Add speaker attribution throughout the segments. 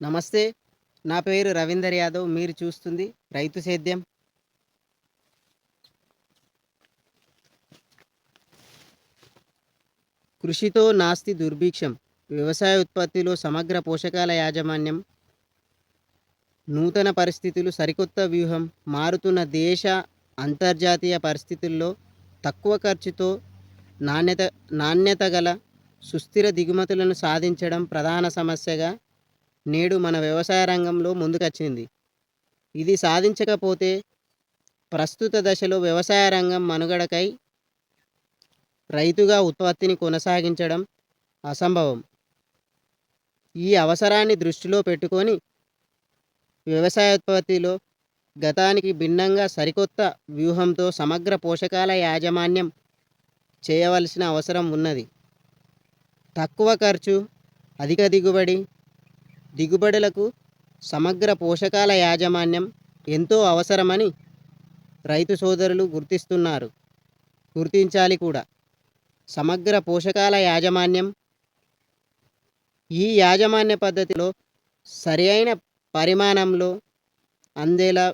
Speaker 1: నమస్తే నా పేరు రవీందర్ యాదవ్ మీరు చూస్తుంది రైతు సేద్యం. కృషితో నాస్తి దుర్భిక్షం వ్యవసాయ ఉత్పత్తిలో సమగ్ర పోషకాల యాజమాన్యం. నూతన పరిస్థితులు సరికొత్త వ్యూహం మారుతున్న దేశ అంతర్జాతీయ పరిస్థితుల్లో తక్కువ ఖర్చుతో నాణ్యత నాణ్యత గల సుస్థిర దిగుమతులను సాధించడం ప్రధాన సమస్యగా నేడు మన వ్యవసాయ రంగంలో ముందుకొచ్చింది. ఇది సాధించకపోతే ప్రస్తుత దశలో వ్యవసాయ రంగం మనుగడకై రైతుగా ఉత్పత్తిని కొనసాగించడం అసంభవం. ఈ అవసరాన్ని దృష్టిలో పెట్టుకొని వ్యవసాయోత్పత్తిలో గతానికి భిన్నంగా సరికొత్త వ్యూహంతో సమగ్ర పోషకాల యాజమాన్యం చేయవలసిన అవసరం ఉన్నది. తక్కువ ఖర్చు అధిక దిగుబడి దిగుబడులకు సమగ్ర పోషకాల యాజమాన్యం ఎంతో అవసరమని రైతు సోదరులు గుర్తిస్తున్నారు. గుర్తించాలి కూడా. సమగ్ర పోషకాల యాజమాన్యం ఈ యాజమాన్య పద్ధతిలో సరైన పరిమాణంలో అందేలా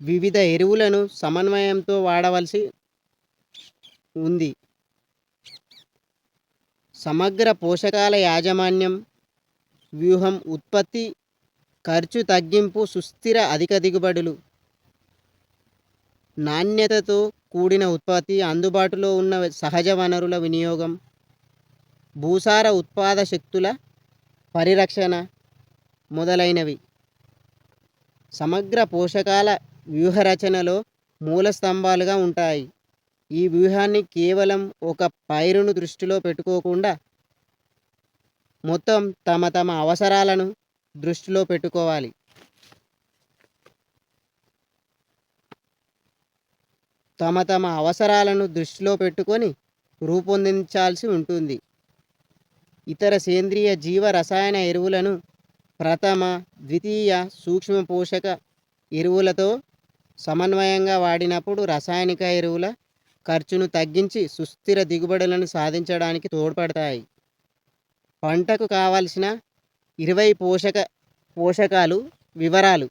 Speaker 1: వివిధ ఎరువులను సమన్వయంతో వాడవలసి ఉంది. సమగ్ర పోషకాల యాజమాన్యం వ్యూహం ఉత్పత్తి ఖర్చు తగ్గింపు సుస్థిర అధిక దిగుబడులు. నాణ్యతతో కూడిన ఉత్పత్తి అందుబాటులో ఉన్న సహజ వనరుల వినియోగం. భూసార ఉత్పాద శక్తుల పరిరక్షణ మొదలైనవి. సమగ్ర పోషకాల వ్యూహరచనలో మూల స్తంభాలుగా ఉంటాయి. ఈ వ్యూహాన్ని కేవలం ఒక పైరును దృష్టిలో పెట్టుకోకుండా మొత్తం తమ తమ అవసరాలను దృష్టిలో పెట్టుకోవాలి. తమ తమ అవసరాలను దృష్టిలో పెట్టుకొని రూపొందించాల్సి ఉంటుంది. ఇతర సేంద్రియ జీవ రసాయన ఎరువులను ప్రథమ ద్వితీయ సూక్ష్మ పోషక ఎరువులతో సమన్వయంగా వాడినప్పుడు రసాయనిక ఎరువుల ఖర్చును తగ్గించి సుస్థిర దిగుబడులను సాధించడానికి తోడ్పడతాయి. పంటకు కావలసిన ఇరవై పోషక పోషకాలు వివరాలు.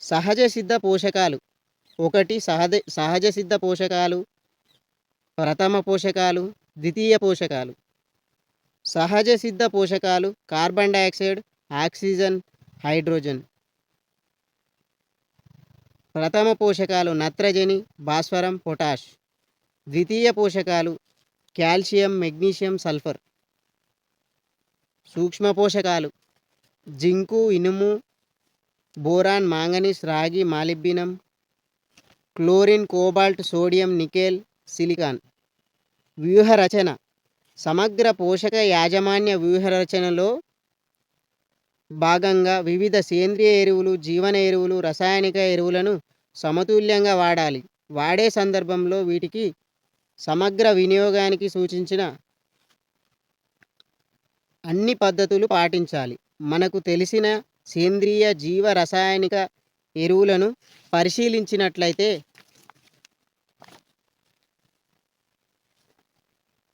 Speaker 1: సహజ సిద్ధ పోషకాలు. ఒకటి సహజ సహజ సిద్ధ పోషకాలు. ప్రథమ పోషకాలు. ద్వితీయ పోషకాలు. సహజ సిద్ధ పోషకాలు. Carbon dioxide oxygen hydrogen. ప్రథమ పోషకాలు నత్రజని భాస్వరం పొటాష్. ద్వితీయ పోషకాలు. Calcium magnesium sulphur. సూక్ష్మ పోషకాలు. జింకు ఇనుము బోరాన్ మాంగనీస్ రాగి molybdenum chlorine cobalt sodium nickel silicon. వ్యూహరచన సమగ్ర పోషక యాజమాన్య వ్యూహరచనలో భాగంగా వివిధ సేంద్రియ ఎరువులు జీవన ఎరువులు రసాయనిక ఎరువులను సమతుల్యంగా వాడాలి. వాడే సందర్భంలో వీటికి సమగ్ర వినియోగానికి సూచించిన అన్ని పద్ధతులు పాటించాలి. మనకు తెలిసిన సేంద్రియ జీవ రసాయనిక ఎరువులను పరిశీలించినట్లయితే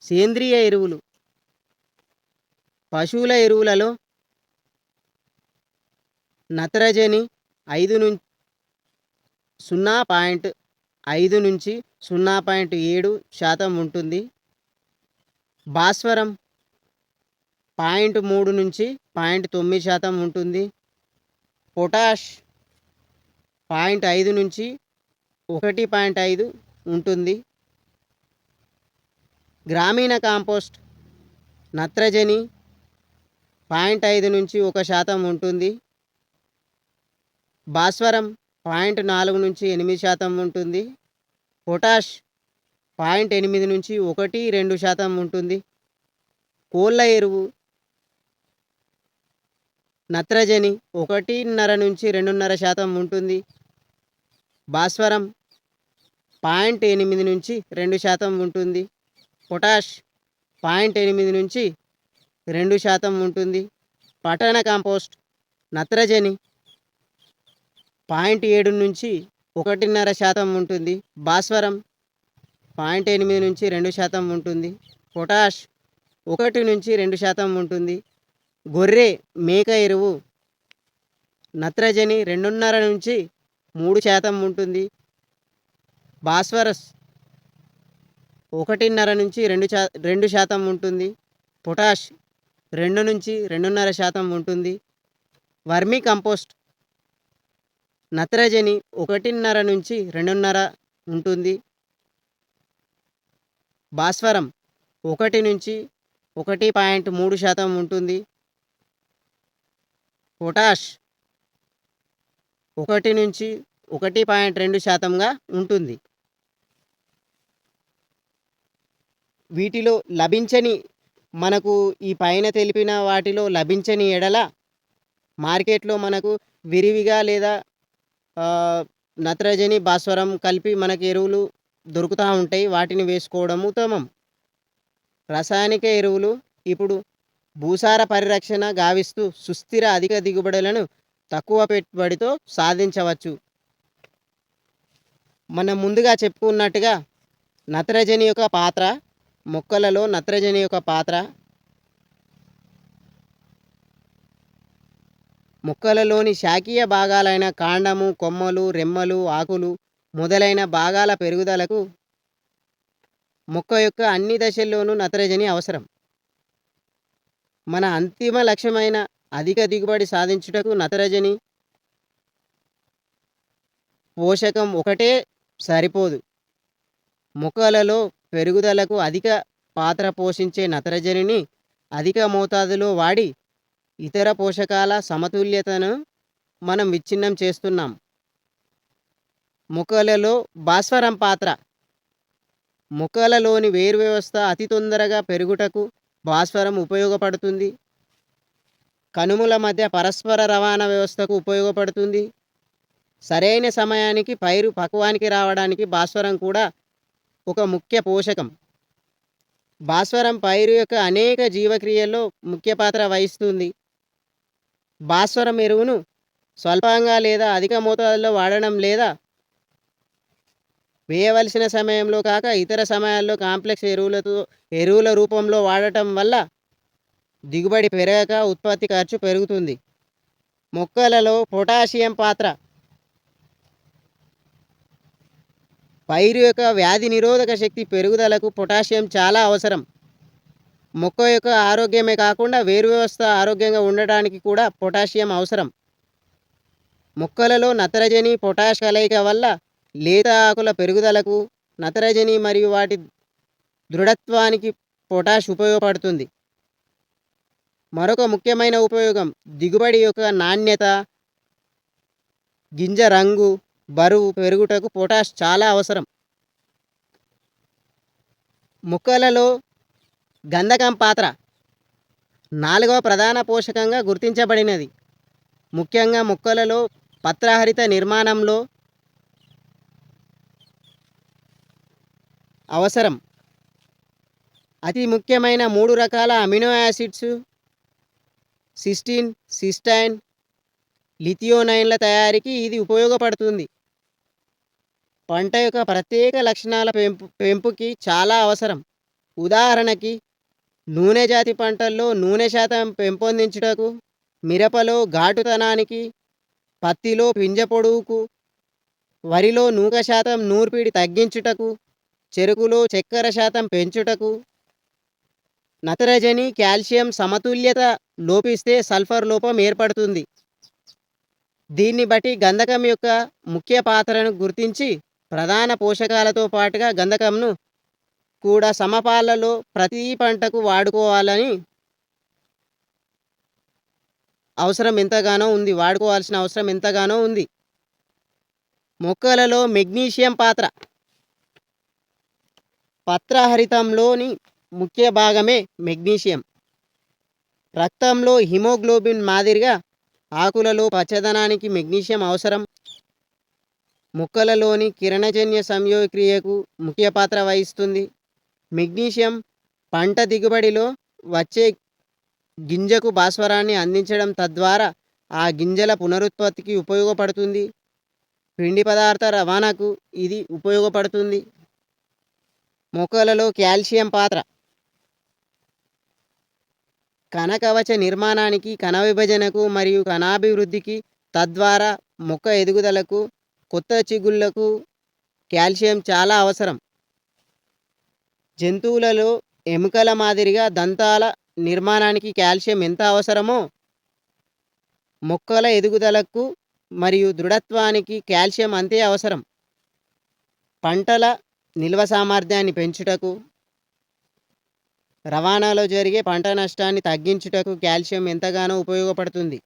Speaker 1: సేంద్రియ ఎరువులు పశువుల ఎరువులలో నత్రజని ఐదు నుంచి సున్నా పాయింట్ ఐదు నుంచి సున్నా పాయింట్ ఏడు శాతం ఉంటుంది. భాస్వరం పాయింట్ మూడు నుంచి పాయింట్ తొమ్మిది శాతం ఉంటుంది. పొటాష్ పాయింట్ ఐదు నుంచి ఒకటి పాయింట్ ఐదు ఉంటుంది. గ్రామీణ కాంపోస్ట్ నత్రజని పాయింట్ ఐదు నుంచి ఒక శాతం ఉంటుంది. భాస్వరం పాయింట్ నాలుగు నుంచి ఎనిమిది శాతం ఉంటుంది. పొటాష్ పాయింట్ ఎనిమిది నుంచి ఒకటి రెండు శాతం ఉంటుంది. కోళ్ళ ఎరువు నత్రజని ఒకటిన్నర నుంచి రెండున్నర శాతం ఉంటుంది. భాస్వరం పాయింట్ ఎనిమిది నుంచి రెండు శాతం ఉంటుంది. పొటాష్ పాయింట్ ఎనిమిది నుంచి రెండు శాతం ఉంటుంది. పట్టణ కాంపోస్ట్ నత్రజని పాయింట్ ఏడు నుంచి ఒకటిన్నర శాతం ఉంటుంది. భాస్వరం పాయింట్ ఎనిమిది నుంచి రెండు శాతం ఉంటుంది. పొటాష్ ఒకటి నుంచి రెండు శాతం ఉంటుంది. గొర్రె మేక ఎరువు నత్రజని రెండున్నర నుంచి మూడు శాతం ఉంటుంది. భాస్వరస్ ఒకటిన్నర నుంచి రెండు శా రెండు శాతం ఉంటుంది. పొటాష్ రెండు నుంచి రెండున్నర శాతం ఉంటుంది. వర్మీ కంపోస్ట్ నత్రజని ఒకటిన్నర నుంచి రెండున్నర ఉంటుంది. భాస్వరం ఒకటి నుంచి ఒకటి పాయింట్ మూడు శాతం ఉంటుంది. పొటాష్ ఒకటి నుంచి ఒకటి పాయింట్ రెండు శాతంగా ఉంటుంది. వీటిలో లభించని మనకు ఈ పైన తెలిపిన వాటిలో లభించని ఎడల మార్కెట్లో మనకు విరివిగా లేదా నత్రజని భాస్వరం కలిపి మనకి ఎరువులు దొరుకుతూ ఉంటాయి. వాటిని వేసుకోవడం ఉత్తమం. రసాయనిక ఎరువులు ఇప్పుడు భూసార పరిరక్షణ గావిస్తూ సుస్థిర అధిక దిగుబడులను తక్కువ పెట్టుబడితో సాధించవచ్చు. మనం ముందుగా చెప్పుకున్నట్టుగా నత్రజని యొక్క పాత్ర మొక్కలలో నత్రజని యొక్క పాత్ర మొక్కలలోని శాఖీయ భాగాలైన కాండము కొమ్మలు రెమ్మలు ఆకులు మొదలైన భాగాల పెరుగుదలకు మొక్క యొక్క అన్ని దశల్లోనూ నత్రజని అవసరం. మన అంతిమ లక్ష్యమైన అధిక దిగుబడి సాధించుటకు నత్రజని. పోషకం ఒకటే సరిపోదు. మొక్కలలో పెరుగుదలకు అధిక పాత్ర పోషించే నత్రజనిని అధిక మోతాదులో వాడి ఇతర పోషకాల సమతుల్యతను మనం విచ్ఛిన్నం చేస్తున్నాం. మొక్కలలో భాస్వరం పాత్ర. మొక్కలలోని వేరు వ్యవస్థ అతి తొందరగా పెరుగుటకు భాస్వరం ఉపయోగపడుతుంది. కనుముల మధ్య పరస్పర రవాణా వ్యవస్థకు ఉపయోగపడుతుంది. సరైన సమయానికి పైరు పక్వానికి రావడానికి భాస్వరం కూడా ఒక ముఖ్య పోషకం. భాస్వరం పైరు యొక్క అనేక జీవక్రియల్లో ముఖ్య పాత్ర వహిస్తుంది. భాస్వరం ఎరువును స్వల్పంగా లేదా అధిక మోతాదులో వాడడం లేదా వేయవలసిన సమయంలో కాక ఇతర సమయాల్లో కాంప్లెక్స్ ఎరువులతో ఎరువుల రూపంలో వాడటం వల్ల దిగుబడి పెరగక ఉత్పత్తి ఖర్చు పెరుగుతుంది. మొక్కలలో పొటాషియం పాత్ర. పైరు యొక్క వ్యాధి నిరోధక శక్తి పెరుగుదలకు పొటాషియం చాలా అవసరం. మొక్క యొక్క ఆరోగ్యమే కాకుండా వేరు వ్యవస్థ ఆరోగ్యంగా ఉండడానికి కూడా పొటాషియం అవసరం. మొక్కలలో నత్రజని పొటాష్ కలయిక వల్ల లేత ఆకుల పెరుగుదలకు నత్రజని మరియు వాటి దృఢత్వానికి పొటాష్ ఉపయోగపడుతుంది. మరొక ముఖ్యమైన ఉపయోగం దిగుబడి యొక్క నాణ్యత గింజ రంగు బరువు పెరుగుటకు పొటాష్ చాలా అవసరం. మొక్కలలో గంధకం పాత్ర నాలుగవ ప్రధాన పోషకంగా గుర్తించబడినది. ముఖ్యంగా మొక్కలలో పత్రహరిత నిర్మాణంలో అవసరం. అతి ముఖ్యమైన మూడు రకాల అమినో యాసిడ్స్ సిస్టిన్ సిస్టైన్ లిథియోనైన్ల తయారీకి ఇది ఉపయోగపడుతుంది. పంట యొక్క ప్రత్యేక లక్షణాల పెంపు పెంపుకి చాలా అవసరం. ఉదాహరణకి నూనె జాతి పంటల్లో నూనె శాతం పెంపొందించుటకు మిరపలో ఘాటుతనానికి పత్తిలో పింజ పొడవుకు వరిలో నూక శాతం నూర్పిడి తగ్గించుటకు చెరుకులో చక్కెర శాతం పెంచుటకు నత్రజని కాల్షియం సమతుల్యత లోపిస్తే సల్ఫర్ లోపం ఏర్పడుతుంది. దీన్ని బట్టి గంధకం యొక్క ముఖ్య పాత్రను గుర్తించి ప్రధాన పోషకాలతో పాటుగా గంధకంను కూడా సమపాలలో ప్రతి పంటకు వాడుకోవాలని అవసరం ఎంతగానో ఉంది. వాడుకోవాల్సిన అవసరం ఎంతగానో ఉంది. మొక్కలలో మెగ్నీషియం పాత్ర పత్రహరితంలోని ముఖ్య భాగమే మెగ్నీషియం. రక్తంలో హిమోగ్లోబిన్ మాదిరిగా ఆకులలో పచ్చదనానికి మెగ్నీషియం అవసరం. మొక్కలలోని కిరణజన్య సంయోగక్రియకు ముఖ్య పాత్ర వహిస్తుంది. మెగ్నీషియం పంట దిగుబడిలో వచ్చే గింజకు భాస్వరాన్ని అందించడం తద్వారా ఆ గింజల పునరుత్పత్తికి ఉపయోగపడుతుంది. పిండి పదార్థ రవాణాకు ఇది ఉపయోగపడుతుంది. మొక్కలలో కాల్షియం పాత్ర. కణకవచ నిర్మాణానికి కణ విభజనకు మరియు కణాభివృద్ధికి తద్వారా మొక్క ఎదుగుదలకు కొత్త చిగుళ్ళకు కాల్షియం చాలా అవసరం. జంతువులలో ఎముకల మాదిరిగా దంతాల నిర్మాణానికి కాల్షియం ఎంత అవసరమో మొక్కల ఎదుగుదలకు మరియు దృఢత్వానికి కాల్షియం అంతే అవసరం. పంటల నిల్వ సామర్థ్యాన్ని పెంచుటకు రవాణాలో జరిగే పంట నష్టాన్ని తగ్గించుటకు కాల్షియం ఎంతగానో ఉపయోగపడుతుంది.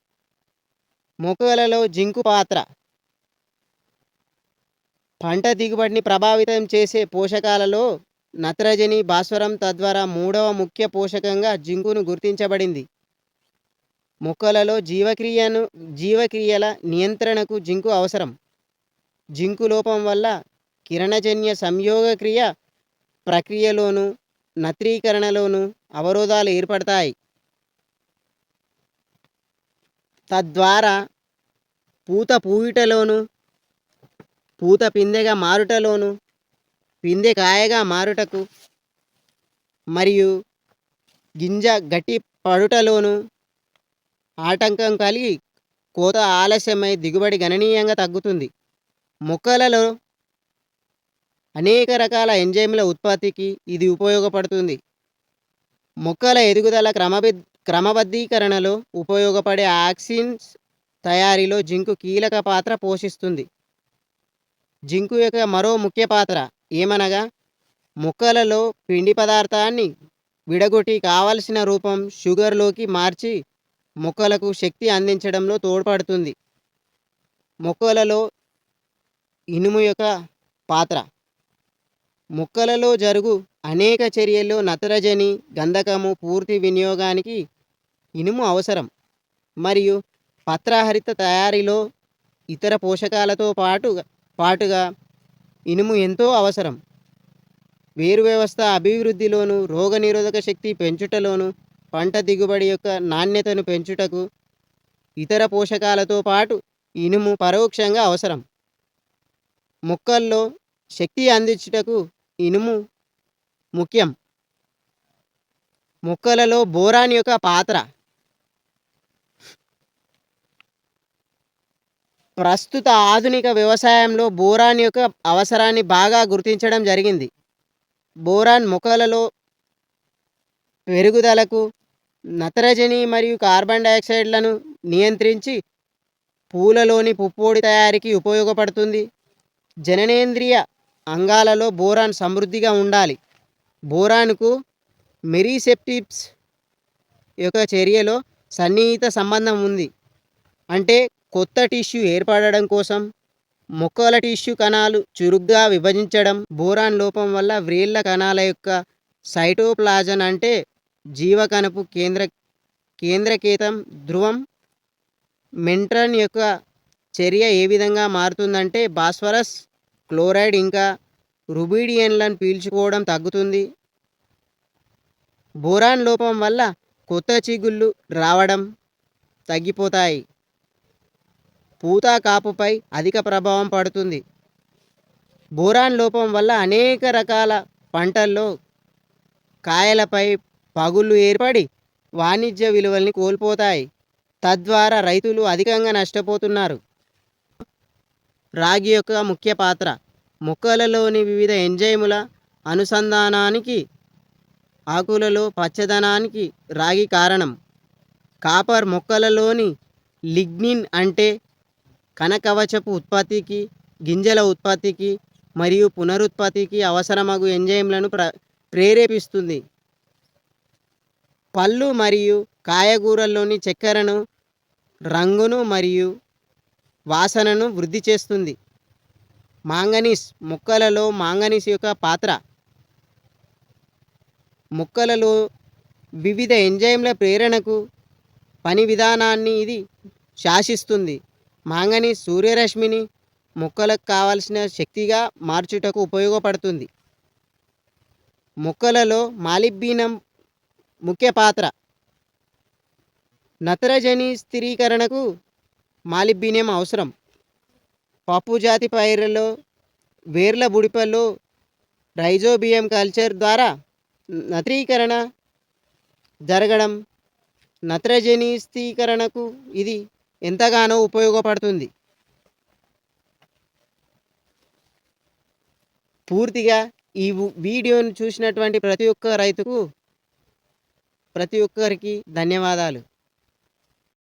Speaker 1: మొక్కలలో జింకు పాత్ర పంట దిగుబడిని ప్రభావితం చేసే పోషకాలలో నత్రజని భాస్వరం తద్వారా మూడవ ముఖ్య పోషకంగా జింకును గుర్తించబడింది. మొక్కలలో జీవక్రియను జీవక్రియల నియంత్రణకు జింకు అవసరం. జింకు లోపం వల్ల కిరణజన్య సంయోగక్రియ ప్రక్రియలోను నత్రీకరణలోను అవరోధాలు ఏర్పడతాయి. తద్వారా పూత పూయుటలోను పూత పిందెగా మారుటలోను పిందె కాయగా మారుటకు మరియు గింజ గట్టి పడుటలోను ఆటంకం కలిగి కోత ఆలస్యమై దిగుబడి గణనీయంగా తగ్గుతుంది. మొక్కలలో అనేక రకాల ఎంజైమ్ల ఉత్పత్తికి ఇది ఉపయోగపడుతుంది. మొక్కల ఎదుగుదల క్రమబి క్రమబద్ధీకరణలో ఉపయోగపడే ఆక్సిన్స్ తయారీలో జింకు కీలక పాత్ర పోషిస్తుంది. జింకు యొక్క మరో ముఖ్య పాత్ర ఏమనగా మొక్కలలో పిండి పదార్థాన్ని విడగొట్టి కావలసిన రూపం షుగర్లోకి మార్చి మొక్కలకు శక్తి అందించడంలో తోడ్పడుతుంది. మొక్కలలో ఇనుము యొక్క పాత్ర మొక్కలలో జరుగు అనేక చర్యల్లో నత్రజని గంధకము పూర్తి వినియోగానికి ఇనుము అవసరం. మరియు పత్రహరిత తయారీలో ఇతర పోషకాలతో పాటు పాటుగా ఇనుము ఎంతో అవసరం. వేరు వ్యవస్థ అభివృద్ధిలోను రోగనిరోధక శక్తి పెంచుటలోను పంట దిగుబడి యొక్క నాణ్యతను పెంచుటకు ఇతర పోషకాలతో పాటు ఇనుము పరోక్షంగా అవసరం. మొక్కల్లో శక్తి అందించుటకు ఇనుము ముఖ్యం. మొక్కలలో బోరాన్ యొక్క పాత్ర. ప్రస్తుత ఆధునిక వ్యవసాయంలో బోరాన్ యొక్క అవసరాన్ని బాగా గుర్తించడం జరిగింది. బోరాన్ మొక్కలలో పెరుగుదలకు నత్రజని మరియు కార్బన్ డైఆక్సైడ్లను నియంత్రించి పూలలోని పుప్పొడి తయారీకి ఉపయోగపడుతుంది. జననేంద్రియ అంగాలలో బోరాన్ సమృద్ధిగా ఉండాలి. బోరాన్కు మెరీసెప్టిప్స్ యొక్క చర్యలో సన్నిహిత సంబంధం ఉంది. అంటే కొత్త టిష్యూ ఏర్పడడం కోసం మొక్కల టిష్యూ కణాలు చురుగ్గా విభజించడం బోరాన్ లోపం వల్ల వ్రేళ్ళ కణాల యొక్క సైటోప్లాజన్ అంటే జీవకణపు కేంద్ర కేంద్రకేతం ధ్రువం మెంట్రన్ యొక్క చర్య ఏ విధంగా మారుతుందంటే భాస్వరస్ క్లోరైడ్ ఇంకా రుబీడియన్లను పీల్చుకోవడం తగ్గుతుంది. బోరాన్ లోపం వల్ల కొత్త చిగుళ్ళు రావడం తగ్గిపోతాయి. పూత కాపుపై అధిక ప్రభావం పడుతుంది. బోరాన్ లోపం వల్ల అనేక రకాల పంటల్లో కాయలపై పగుళ్ళు ఏర్పడి వాణిజ్య విలువల్ని కోల్పోతాయి. తద్వారా రైతులు అధికంగా నష్టపోతున్నారు. రాగి యొక్క ముఖ్య పాత్ర. మొక్కలలోని వివిధ ఎంజైముల అనుసంధానానికి ఆకులలో పచ్చదనానికి రాగి కారణం. కాపర్ మొక్కలలోని లిగ్నిన్ అంటే కణకవచపు ఉత్పత్తికి గింజల ఉత్పత్తికి మరియు పునరుత్పత్తికి అవసరమగు ఎంజైమ్లను ప్ర ప్రేరేపిస్తుంది. పళ్ళు మరియు కాయగూరల్లోని చక్కెరను రంగును మరియు వాసనను వృద్ధి చేస్తుంది. మాంగనీస్ మొక్కలలో మాంగనీస్ యొక్క పాత్ర. మొక్కలలో వివిధ ఎంజైమ్ల ప్రేరణకు పని విధానాన్ని ఇది శాసిస్తుంది. మాంగనీస్ సూర్యరశ్మిని మొక్కలకు కావలసిన శక్తిగా మార్చుటకు ఉపయోగపడుతుంది. మొక్కలలో మాలిబీనం ముఖ్య పాత్ర. నత్రజని స్థిరీకరణకు మాలిబీనియం అవసరం. పప్పు జాతి పైర్లలో వేర్ల బుడిపల్లో రైజోబియం కల్చర్ ద్వారా నత్రీకరణ జరగడం నత్రజనిస్థీకరణకు ఇది ఎంతగానో ఉపయోగపడుతుంది. పూర్తిగా ఈ వీడియోను చూసినటువంటి ప్రతి ఒక్క రైతుకు ప్రతి ఒక్కరికి ధన్యవాదాలు.